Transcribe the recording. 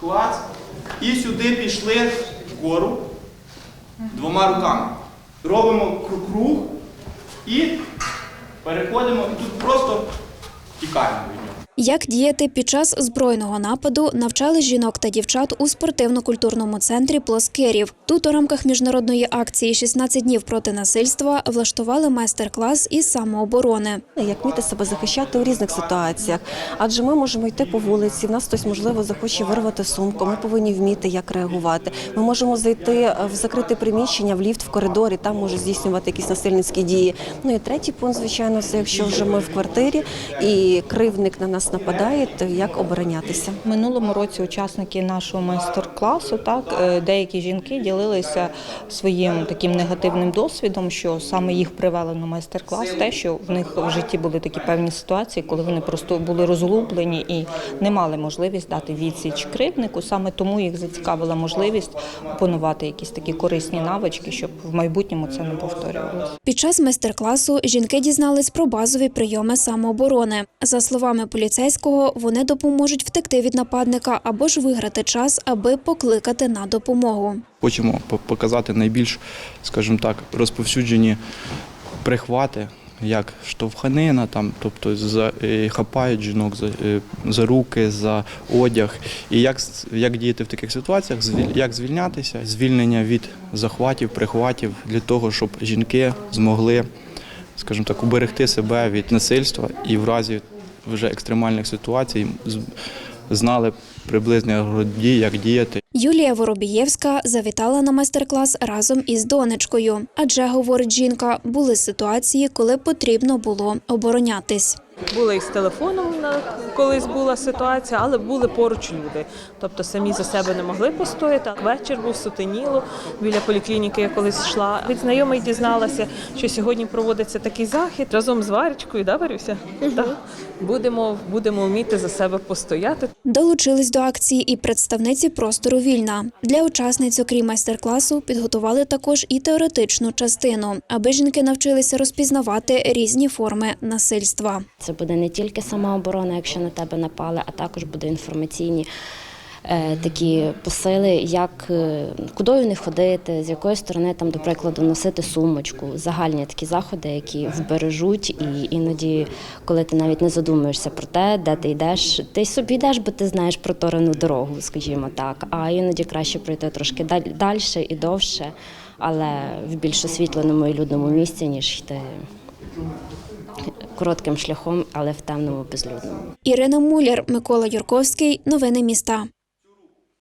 клац. І сюди пішли вгору двома руками. Робимо кру- круг і переходимо, і тут просто тікаємо від нього. Як діяти під час збройного нападу, навчали жінок та дівчат у спортивно-культурному центрі Плоскирів. Тут у рамках міжнародної акції «16 днів проти насильства влаштували майстер-клас із самооборони. Як вміти себе захищати у різних ситуаціях, адже ми можемо йти по вулиці. В нас хтось можливо захоче вирвати сумку. Ми повинні вміти як реагувати. Ми можемо зайти е, в закрите приміщення, в ліфт, в коридорі. Там можуть здійснювати якісь насильницькі дії. Ну і третій пункт, звичайно, це якщо вже ми в квартирі і кривник на нас нападає, то як оборонятися. Минулому році учасники нашого майстер-класу, так е, деякі жінки ділилися своїм таким негативним досвідом, що саме їх привело на майстер-клас, те, що в них в житті були такі певні ситуації, коли вони просто були розлублені і не мали можливість дати відсіч кривднику. Саме тому їх зацікавила можливість опанувати якісь такі корисні навички, щоб в майбутньому це не повторювалося. Під час майстер-класу жінки дізнались про базові прийоми самооборони. За словами поліцейського, вони допоможуть втекти від нападника або ж виграти час, аби покликати на допомогу. Хочемо показати найбільш, скажімо так, розповсюджені прихвати, як штовханина, там, тобто за, е, хапають жінок за, е, за руки, за одяг. І як, як діяти в таких ситуаціях, як звільнятися, звільнення від захватів, прихватів для того, щоб жінки змогли, скажімо так, уберегти себе від насильства і в разі вже екстремальних ситуацій з- знали приблизно як діяти. Юлія Воробієвська завітала на майстер-клас разом із донечкою. Адже, говорить жінка, були ситуації, коли потрібно було оборонятись. Були і з телефоном на- колись була ситуація, але були поруч люди. Тобто самі за себе не могли постояти. Вечір був сутеніло біля поліклініки. Я колись йшла. Від знайомих дізналася, що сьогодні проводиться такий захід разом з Варечкою, да, Варюся? Так. Будемо, будемо вміти за себе постояти. Долучились до акції і представниці простору вільна. Для учасниць, окрім майстер-класу, підготували також і теоретичну частину, аби жінки навчилися розпізнавати різні форми насильства. Це буде не тільки самооборона, якщо на тебе напали, а також буде інформаційні е, такі посили, як е, кудою не ходити, з якої сторони там, до прикладу, носити сумочку, загальні такі заходи, які вбережуть, і іноді, коли ти навіть не задумуєшся про те, де ти йдеш, ти собі йдеш, бо ти знаєш проторену дорогу, скажімо так. А іноді краще пройти трошки далі і довше, але в більш освітленому і людному місці, ніж йти коротким шляхом, але в темному безлюдному. Ірина Муляр, Микола Юрковський. Новини міста.